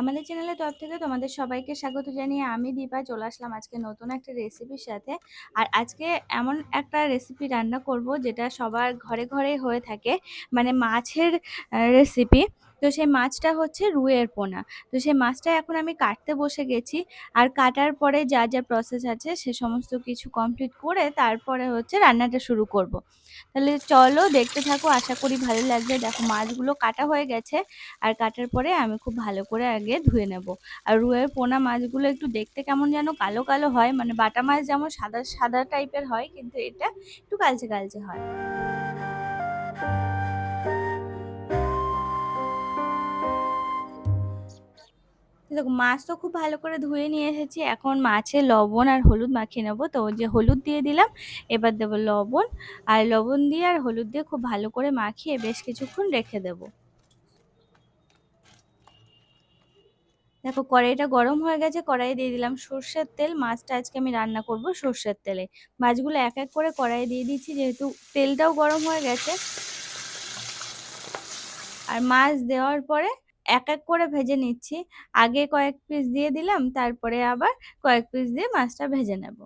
আমাদের চ্যানেলের তরফ থেকে তোমাদের সবাইকে স্বাগত জানিয়ে আমি দীপা, চলে আসলাম আজকে নতুন একটা রেসিপির সাথে। আর আজকে এমন একটা রেসিপি রান্না করব, যেটা সবার ঘরে ঘরে হয়ে থাকে মানে মাছের রেসিপি। তো সেই মাছটা হচ্ছে রুয়ের পোনা। তো সেই মাছটা এখন আমি কাটতে বসে গেছি আর কাটার পরে যা যা প্রসেস আছে সে সমস্ত কিছু কমপ্লিট করে তারপরে হচ্ছে রান্নাটা শুরু করব। তাহলে চলো দেখতে থাকো, আশা করি ভালো লাগবে। দেখো মাছগুলো কাটা হয়ে গেছে আর কাটার পরে আমি খুব ভালো করে আগে ধুয়ে নেব। আর রুইয়ের পোনা মাছগুলো একটু দেখতে কেমন যেন কালো কালো হয় মানে বাটা মাছ যেমন সাদা সাদা টাইপের হয়, কিন্তু এটা একটু কালচে কালচে হয়। দেখো, মাছ তো খুব ভালো করে ধুয়ে নিয়ে এসেছি। এখন মাছে লবণ আর হলুদ মাখিয়ে নেব। তো যে হলুদ দিয়ে দিলাম, এবার দেবো লবণ। আর লবণ দিয়ে আর হলুদ দিয়ে খুব ভালো করে মাখিয়ে বেশ কিছুক্ষণ রেখে দেবো। দেখো, কড়াইটা গরম হয়ে গেছে কড়াই দিয়ে দিলাম সর্ষের তেল। মাছটা আজকে আমি রান্না করব সর্ষের তেলে। মাছগুলো এক এক করে কড়াই দিয়ে দিচ্ছি, যেহেতু তেলটাও গরম হয়ে গেছে। আর মাছ দেওয়ার পরে এক এক করে ভেজে নিচ্ছি। আগে কয়েক পিস দিয়ে দিলাম, তারপরে আবার কয়েক পিস দিয়ে মাছটা ভেজে নেব।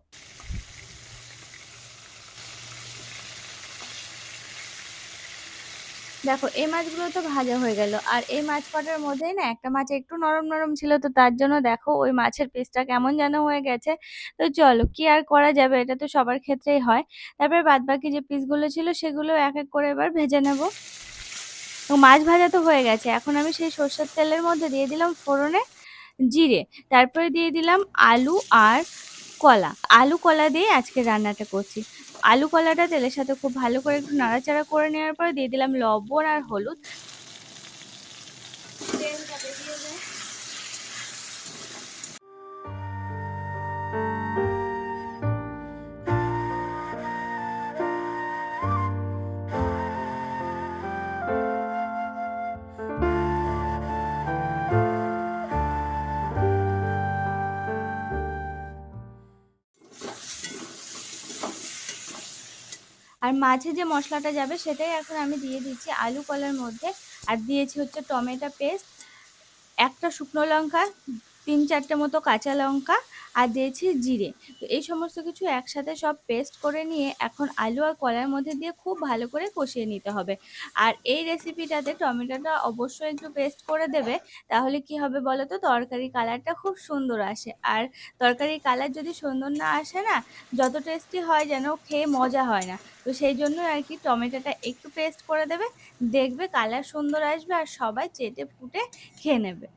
দেখো, এই মাছগুলো তো ভাজা হয়ে গেল। আর এই মাছ কটার মধ্যেই না একটা মাছ একটু নরম নরম ছিল, তো তার জন্য দেখো ওই মাছের পিসটা কেমন যেন হয়ে গেছে। তো চলো, কি আর করা যাবে? এটা তো সবার ক্ষেত্রেই হয়। তারপরে বাদ বাকি যে পিসগুলো ছিল, সেগুলো এক এক করে এবার ভেজে নেব। মাছ ভাজা তো হয়ে গেছে। এখন আমি সেই সর্ষের তেলের মধ্যে দিয়ে দিলাম ফোড়নে জিরে। তারপরে দিয়ে দিলাম আলু আর কলা। আলু কলা দিয়ে আজকে রান্নাটা করছি। আলু কলাটা তেলের সাথে খুব ভালো করে একটু নাড়াচাড়া করে নেওয়ার পরে দিয়ে দিলাম লবণ আর হলুদ। আর মাঝে যে মশলাটা যাবে সেটাই এখন আমি দিয়ে দিচ্ছি আলু কলার মধ্যে। আর দিয়েছি হচ্ছে টমেটো পেস্ট, একটা শুকনো লঙ্কা তিন চারটে মতো কাঁচা লঙ্কা আর দিয়েছি জিরে। তো এই সমস্ত কিছু একসাথে সব পেস্ট করে নিয়ে এখন আলু আর কলার মধ্যে দিয়ে খুব ভালো করে কষিয়ে নিতে হবে। আর এই রেসিপিটাতে টমেটোটা অবশ্যই একটু পেস্ট করে দেবে, তাহলে কি হবে বলো তো তরকারি কালারটা খুব সুন্দর আসে। আর তরকারির কালার যদি সুন্দর না আসে না, যত টেস্টি হয় যেন খেয়ে মজা হয় না। তো সেই জন্য আর কি টমেটোটা একটু পেস্ট করে দেবে, দেখবে কালার সুন্দর আসবে আর সবাই চেটে ফুটে খেয়ে নেবে।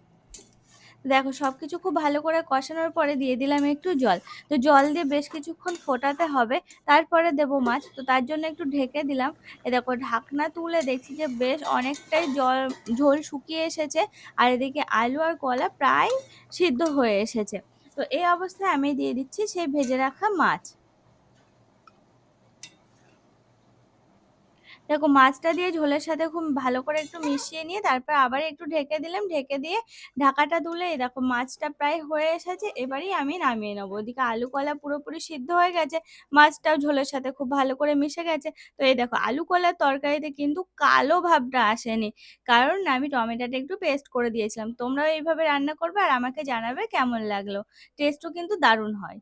দেখো সব কিছু খুব ভালো করে কষানোর পরে দিয়ে দিলাম একটু জল। তো জল দিয়ে বেশ কিছুক্ষণ ফোটাতে হবে, তারপরে দেব মাছ। তো তার জন্য একটু ঢেকে দিলাম। এ দেখো ঢাকনা তুলে দেখছি যে বেশ অনেকটাই জল, ঝোল শুকিয়ে এসেছে আর এদিকে আলু আর কলা প্রায় সিদ্ধ হয়ে এসেছে। তো এই অবস্থায় আমি দিয়ে দিচ্ছি সেই ভেজে রাখা মাছ। দেখো মাছটা দিয়ে ঝোলের সাথে খুব ভালো করে একটু মিশিয়ে নিয়ে তারপর আবার একটু ঢেকে দিলাম, ঢেকে দিয়ে ঢাকাটা তুলে দেখো মাছটা প্রায় হয়ে এসেছে, এবারেই আমি নামিয়ে নেব। ওদিকে আলু কলা পুরোপুরি সিদ্ধ হয়ে গেছে, মাছটাও ঝোলের সাথে খুব ভালো করে মিশে গেছে। তো এই দেখো আলু কলার তরকারিতে কিন্তু কালো ভাবটা আসেনি, কারণ আমি টমেটোটা একটু পেস্ট করে দিয়েছিলাম। তোমরাও এইভাবে রান্না করবে আর আমাকে জানাবে কেমন লাগল। টেস্টও কিন্তু দারুণ হয়।